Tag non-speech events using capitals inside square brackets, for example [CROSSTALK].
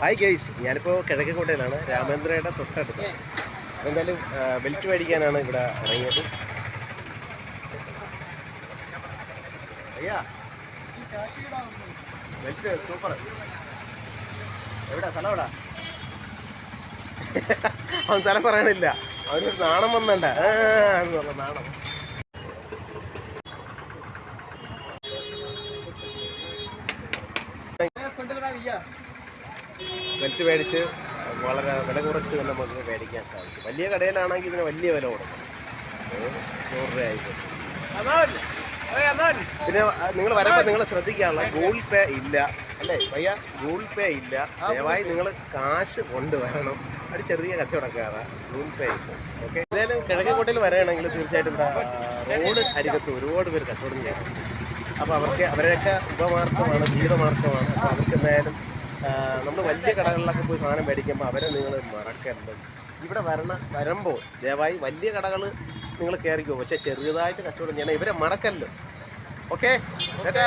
Hi guys ഞാനിപ്പോൾ കിഴക്കേക്കോട്ടയിലാണ്. രാമേന്ദ്രയുടെ തൊട്ടടുത്ത്. എന്തായാലും ബെൽറ്റ് മേടിക്കാനാണ് ഇവിടെ ഇറങ്ങിയത്. അയ്യാ. ബെൽറ്റ് സൂപ്പർ എവിടെ? സ്ഥലം എവിടാ? [LAUGHS] അവൻ സ്ഥലം പറയണില്ല. അവനൊരു നാണം വന്നണ്ട. നാണം. എന്ന് നാണം മേടിച്ച് വളരെ വില കുറച്ച് തന്നെ നമുക്ക് മേടിക്കാൻ സാധിച്ചു. വലിയ കടയിലാണെങ്കിൽ ഇതിന് വലിയ വില കൊടുക്കണം. നൂറ് രൂപ ആയിക്കോട്ടെ. പിന്നെ നിങ്ങൾ വരുമ്പോൾ നിങ്ങൾ ശ്രദ്ധിക്കാനുള്ള ഗൂഗിൾ പേ ഇല്ല. അല്ലേ പയ്യ? ഗൂഗിൾ പേ ഇല്ല. ദയവായി നിങ്ങൾ കാശ് കൊണ്ടുവരണം. ഒരു ചെറിയ കച്ചവടക്കാരാണ് ഗൂഗിൾ പേ ഇല്ല. ഓക്കെ? ഏതായാലും കിഴക്കേക്കോട്ടയിൽ വരികയാണെങ്കിൽ തീർച്ചയായിട്ടും ഇവിടെ റോഡ് അരികത്ത് ഒരുപാട് പേര് കച്ചവടം ചെയ്യണം അപ്പോൾ അവർക്ക് അവരുടെയൊക്കെ ഉപമാർഗമാണ് ജീവിതമാർഗമാണ്. അപ്പോൾ അവർക്ക് എന്തായാലും നമ്മൾ വലിയ കടകളിലൊക്കെ പോയി സാധനം മേടിക്കുമ്പോൾ അവരെ നിങ്ങൾ മറക്കരുത്. ഇവിടെ വരണ വരുമ്പോൾ ദയവായി വലിയ കടകൾ നിങ്ങൾ കയറിക്കോ പക്ഷേ ചെറുതായിട്ട് കച്ചവടം ചെയ്യണം. ഇവരെ മറക്കല്ലോ ഓക്കെ. ചേട്ടാ.